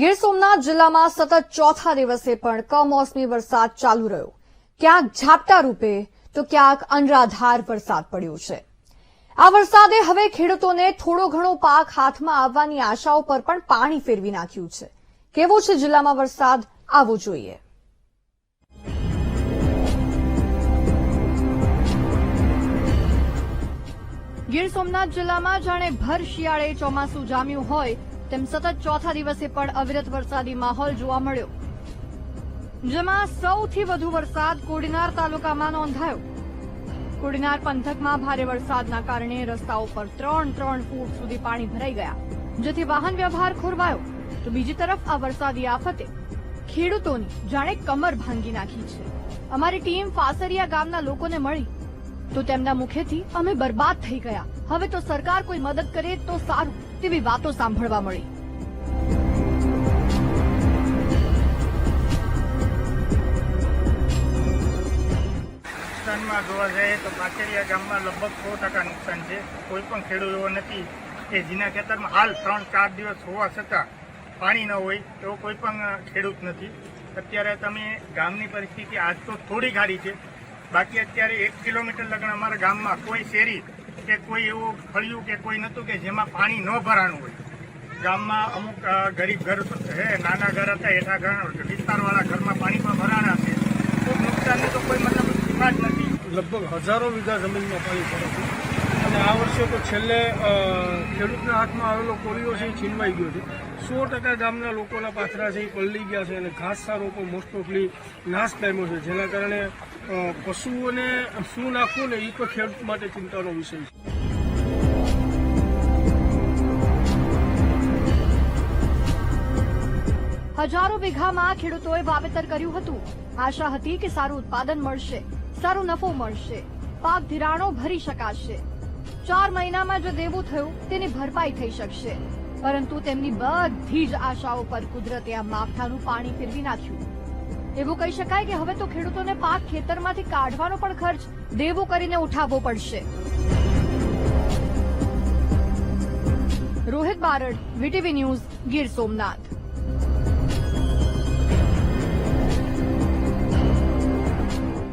ગીર સોમનાથ જિલ્લામાં સતત ચોથા દિવસે પણ કમોસમી વરસાદ ચાલુ રહ્યો. ક્યાંક ઝાપટા રૂપે તો ક્યાંક અનરાધાર વરસાદ પડ્યો છે. આ વરસાદે હવે ખેડૂતોને થોડો ઘણો પાક હાથમાં આવવાની આશાઓ પર પણ પાણી ફેરવી નાખ્યું છે. કેવો છે જિલ્લામાં વરસાદ? આવવો જોઈએ. ગીર સોમનાથ જિલ્લામાં જાણે ભર શિયાળે ચોમાસું જામ્યું હોય તેમ સતત ચોથા દિવસે પણ અવિરત વરસાદી માહોલ જોવા મળ્યો. જેમાં સૌથી વધુ વરસાદ કોડીનાર તાલુકામાં નોંધાયો. કોડીનાર પંથકમાં ભારે વરસાદના કારણે રસ્તાઓ પર ત્રણ ત્રણ ફૂટ સુધી પાણી ભરાઈ ગયા. જેથી વાહન વ્યવહાર ખોરવાયો. તો બીજી તરફ આ વરસાદી આફતે ખેડૂતોની જાણે કમર ભાંગી નાખી છે. અમારી ટીમ ફાસરિયા ગામના લોકોને મળી. તો તેમના મુખેથી અમે બરબાદ થઈ ગયા. હવે તો સરકાર કોઈ મદદ કરે તો સારું. તેવી વાતો સાંભળવા મળી. નુકસાનમાં જોવા જઈએ તો પાછળિયા ગામમાં લગભગ સો ટકા નુકસાન છે. કોઈ પણ ખેડૂત એવો નથી. કે જેના ખેતરમાં હાલ ત્રણ ચાર દિવસ હોવા છતાં પાણી ન હોય એવો કોઈ પણ ખેડૂત નથી. અત્યારે તમે ગામની પરિસ્થિતિ આજ તો થોડી ગાડી છે. બાકી અત્યારે એક કિલોમીટર લગ્ન અમારા ગામમાં કોઈ શેરી કે કોઈ એવું ફળિયું કે કોઈ નહોતું કે જેમાં પાણી ન ભરાણું હોય. ગામમાં અમુક ગરીબ ઘર છે, નાના ઘર હતા એના ઘર વિસ્તારવાળા ઘરમાં પાણી પણ ભરાણા છે. ખૂબ નુકસાનની તો કોઈ મતલબ સીમા જ નથી. લગભગ હજારો વીઘા જમીનમાં પાણી ભરાતું. અને આ વર્ષે તો છેલ્લે ખેડૂતના હાથમાં આવેલો કોળીઓ છે એ છીનવાઈ ગયો છે. સો ટકા ગામના લોકોના પાથરા છે, એ પલળી ગયા છે અને ઘાસચારો પણ મોસ્ટ નાશ પામ્યો છે, જેના કારણે પશુઓને શું નાખવું ને એ તો ખેડૂત માટે ચિંતાનો વિષય છે. હજારો વીઘામાં ખેડૂતોએ વાવેતર કર્યું હતું. આશા હતી કે સારું ઉત્પાદન મળશે, સારો નફો મળશે, પાક ધિરાણો ભરી શકાશે. ચાર મહિનામાં જે દેવું થયું, તેની ભરપાઈ થઈ શકશે. પરંતુ તેમની બધી જ આશાઓ પર કુદરતે આ માવઠાનું પાણી ફેરવી નાખ્યું. એવું કહી શકાય કે હવે તો ખેડૂતોને પાક ખેતરમાંથી કાઢવાનો પણ ખર્ચ દેવું કરીને ઉઠાવવો પડશે. Rohit Barad, VTV news, Gir Somnath.